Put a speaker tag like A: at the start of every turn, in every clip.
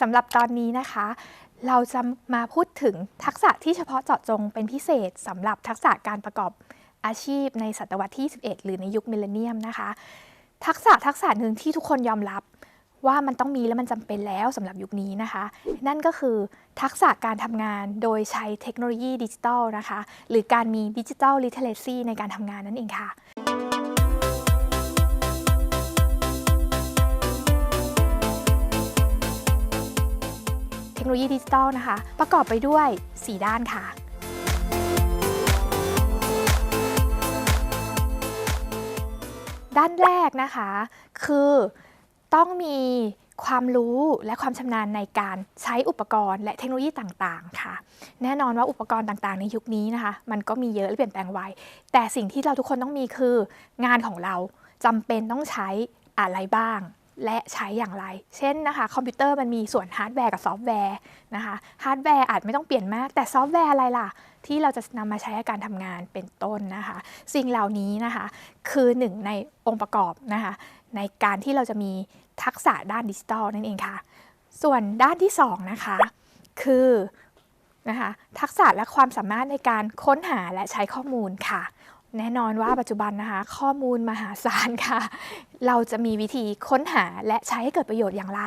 A: สำหรับตอนนี้นะคะ เราจะมาพูดถึงทักษะที่เฉพาะเจาะจงเป็นพิเศษสำหรับทักษะการประกอบอาชีพในศตวรรษที่ 11 หรือในยุคมิลเลนเนียมนะคะ ทักษะทักษะหนึ่งที่ทุกคนยอมรับว่ามันต้องมีและมันจำเป็นแล้วสำหรับยุคนี้นะคะ นั่นก็คือทักษะการทำงานโดยใช้เทคโนโลยีดิจิทัลนะคะ หรือการมีดิจิทัลลิเทเลซีในการทำงานนั่นเองค่ะ เทคโนโลยีดิจิทัลนะคะ ประกอบไปด้วย 4 ด้านค่ะ ด้านแรกนะคะ คือต้องมีความรู้และความชำนาญในการใช้อุปกรณ์และเทคโนโลยีต่างๆ ค่ะ แน่นอนว่าอุปกรณ์ต่างๆ ในยุคนี้นะคะ มันก็มีเยอะและเปลี่ยนแปลงไว แต่สิ่งที่เราทุกคนต้องมีคืองานของเราจำเป็นต้องใช้อะไรบ้าง และใช้อย่างไร เช่นนะคะคอมพิวเตอร์มันมีส่วนฮาร์ดแวร์กับซอฟต์แวร์นะคะฮาร์ดแวร์อาจไม่ต้องเปลี่ยนมาก แต่ซอฟต์แวร์อะไรล่ะ ที่เราจะนำมาใช้ในการทำงานเป็นต้นนะคะ สิ่งเหล่านี้นะคะ คือหนึ่งในองค์ประกอบนะคะ ในการที่เราจะมีทักษะด้านดิจิทัลนั่นเองค่ะ ส่วนด้านที่สองนะคะคือนะคะทักษะและความสามารถในการค้นหาและใช้ข้อมูลค่ะ แน่นอนว่าปัจจุบันนะคะ ข้อมูลมหาศาลค่ะ เราจะมีวิธีค้นหาและใช้ให้เกิดประโยชน์อย่างไร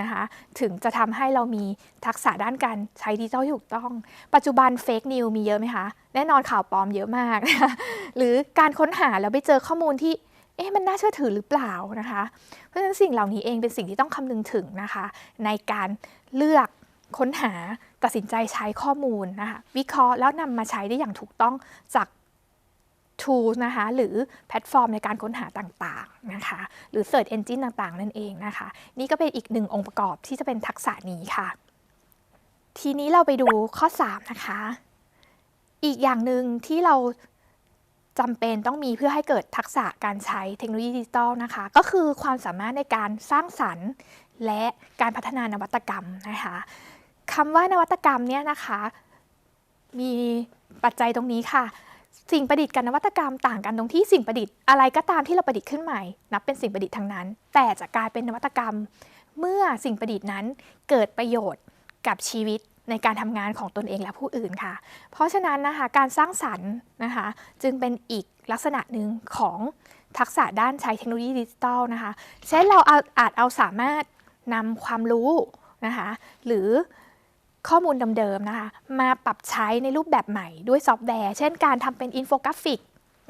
A: นะคะ ถึงจะทำให้เรามีทักษะด้านการใช้ดิจิทัลถูกต้อง ปัจจุบันเฟกนิวมีเยอะไหมคะ แน่นอนข่าวปลอมเยอะมากนะหรือการค้นหาแล้วไปเจอข้อมูลที่เอ๊ะมันน่าเชื่อถือหรือเปล่านะคะ เพราะฉะนั้นสิ่งเหล่านี้เองเป็นสิ่งที่ต้องคำนึงถึงนะคะ ในการเลือกค้นหาตัดสินใจใช้ข้อมูลนะคะวิเคราะห์แล้วนำมาใช้ได้อย่างถูกต้องจาก tools นะคะหรือแพลตฟอร์มในการค้นหาต่างๆนะคะหรือ Search Engine ต่างๆ นั่นเองนะคะ นี่ก็เป็นอีกหนึ่งองค์ประกอบที่จะเป็นทักษะนี้ค่ะ ทีนี้เราไปดูข้อ 3 นะคะ อีกอย่างหนึ่งที่เราจำเป็นต้องมีเพื่อให้เกิดทักษะการใช้เทคโนโลยีดิจิทัลนะคะ ก็คือความสามารถในการสร้างสรรค์และการพัฒนานวัตกรรมนะคะคำว่านวัตกรรมเนี่ยนะคะ มีปัจจัยตรงนี้ค่ะ สิ่งประดิษฐ์กับนวัตกรรมต่างกันตรงที่สิ่งประดิษฐ์อะไรก็ตามที่เราประดิษฐ์ขึ้นใหม่ นับเป็นสิ่งประดิษฐ์ทั้งนั้น แต่จะกลายเป็นนวัตกรรม เมื่อสิ่งประดิษฐ์นั้นเกิดประโยชน์กับชีวิตในการทำงานของตนเองและผู้อื่นค่ะ เพราะฉะนั้นนะคะการสร้างสรรค์นะคะจึงเป็นอีกลักษณะหนึ่งของทักษะด้านใช้เทคโนโลยีดิจิทัลนะคะ เช่นเราอาอาจเอาสามารถนำความรู้นะคะหรือ ข้อมูลเดิมๆนะคะมาปรับใช้ในรูปแบบใหม่ด้วยซอฟต์แวร์ เช่นการทำเป็นอินโฟกราฟิก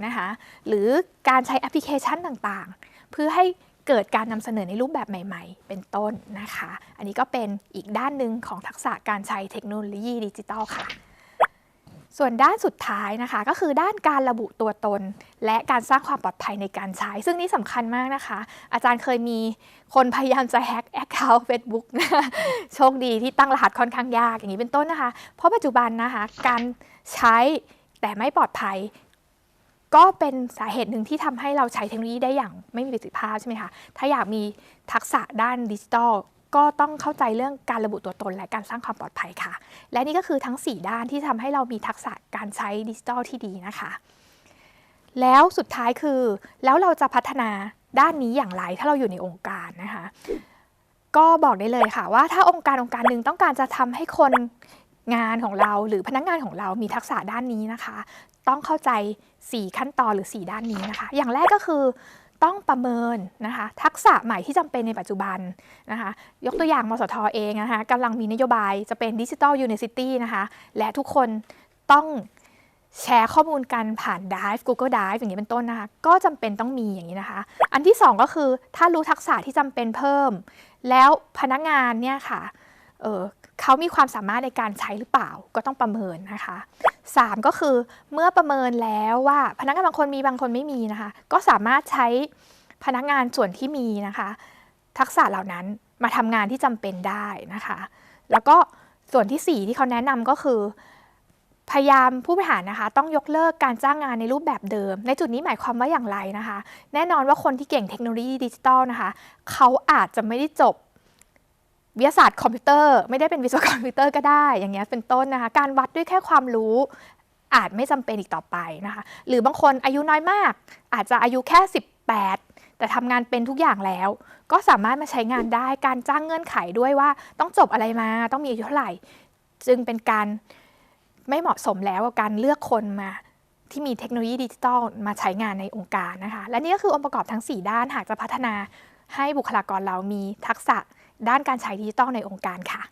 A: นะคะหรือการใช้แอปพลิเคชันต่างๆ เพื่อให้เกิดการนำเสนอในรูปแบบใหม่ ๆ เป็นต้นนะคะ อันนี้ก็เป็นอีกด้านหนึ่งของทักษะการใช้เทคโนโลยีดิจิตอลค่ะ ส่วนด้านสุดท้ายนะคะ ก็คือด้านการระบุตัวตน และการสร้างความปลอดภัยในการใช้ ซึ่งนี่สำคัญมากนะคะ อาจารย์เคยมีคนพยายามจะแฮ็กแอคเคาท์เฟซบุ๊กโชคดีที่ตั้งรหัสค่อนข้างยากอย่างนี้เป็นต้นนะคะ เพราะปัจจุบันนะคะ การใช้แต่ไม่ปลอดภัย ก็เป็นสาเหตุหนึ่งที่ทำให้เราใช้เทคโนโลยีได้อย่างไม่มีประสิทธิภาพใช่ไหมคะถ้าอยากมีทักษะด้านดิจิทัล ก็ต้องเข้าใจเรื่องการระบุตัวตนและการสร้างความปลอดภัยค่ะ และนี่ก็คือทั้ง 4 ด้านที่ทำให้เรามีทักษะการใช้ดิจิทัลที่ดีนะคะ แล้วสุดท้ายคือ แล้วเราจะพัฒนาด้านนี้อย่างไรถ้าเราอยู่ในองค์การนะคะ ก็บอกได้เลยค่ะว่าถ้าองค์การองค์การหนึ่งต้องการจะทำให้คนงานของเราหรือพนักงานของเรามีทักษะด้านนี้นะคะ ต้องเข้าใจ 4 ขั้นตอนหรือ 4 ด้านนี้นะคะ อย่างแรกก็คือ ต้องประเมินนะคะทักษะใหม่ที่จำเป็นในปัจจุบันนะคะยกตัวอย่างมสทเองนะคะกำลังมีนโยบายจะเป็นดิจิ t a ลยูนิ v ิตี้นะคะและทุกคนต้องแชร์ข้อมูลกันผ่าน Drive Google Drive อย่างนี้เป็นต้นนะคะ ก็จำเป็นต้องมีอย่างนี้นะคะ อันที่ 2 ก็คือถ้ารู้ทักษะที่จำเป็นเพิ่ม แล้วพนักงานเนี่ยค่ะเออเขามีความสามารถในการใช้หรือเปล่าก็ต้องประเมินนะคะ 3 ก็คือเมื่อประเมินแล้วว่าพนักงานบางคนมีบางคนไม่มีนะคะ ก็สามารถใช้พนักงานส่วนที่มีนะคะ ทักษะเหล่านั้นมาทำงานที่จำเป็นได้นะคะ แล้วก็ส่วนที่ 4 ที่เขาแนะนำก็คือ พยายามผู้บริหารนะคะ ต้องยกเลิกการจ้างงานในรูปแบบเดิม ในจุดนี้หมายความว่าอย่างไรนะคะ แน่นอนว่าคนที่เก่งเทคโนโลยีดิจิทัลนะคะ เขาอาจจะไม่ได้จบ วิทยาศาสตร์คอมพิวเตอร์ไม่ได้เป็นวิศวกรคอมพิวเตอร์ก็ได้อย่างเงี้ยเป็นต้นนะคะ การวัดด้วยแค่ความรู้อาจไม่จำเป็นอีกต่อไปนะคะ หรือบางคนอายุน้อยมาก อาจจะอายุแค่ 18 แต่ทำงานเป็นทุกอย่างแล้ว ก็สามารถมาใช้งานได้การจ้างเงื่อนไขด้วยว่าต้องจบอะไรมาต้องมีอายุเท่าไหร่ จึงเป็นการไม่เหมาะสมแล้วกับการเลือกคนมาที่มีเทคโนโลยีดิจิทัลมาใช้งานในองค์การนะคะ และนี่ก็คือองค์ประกอบทั้ง 4 ด้านหากจะพัฒนาให้บุคลากรเรามีทักษะ ด้านการใช้ดิจิทัลในองค์การค่ะ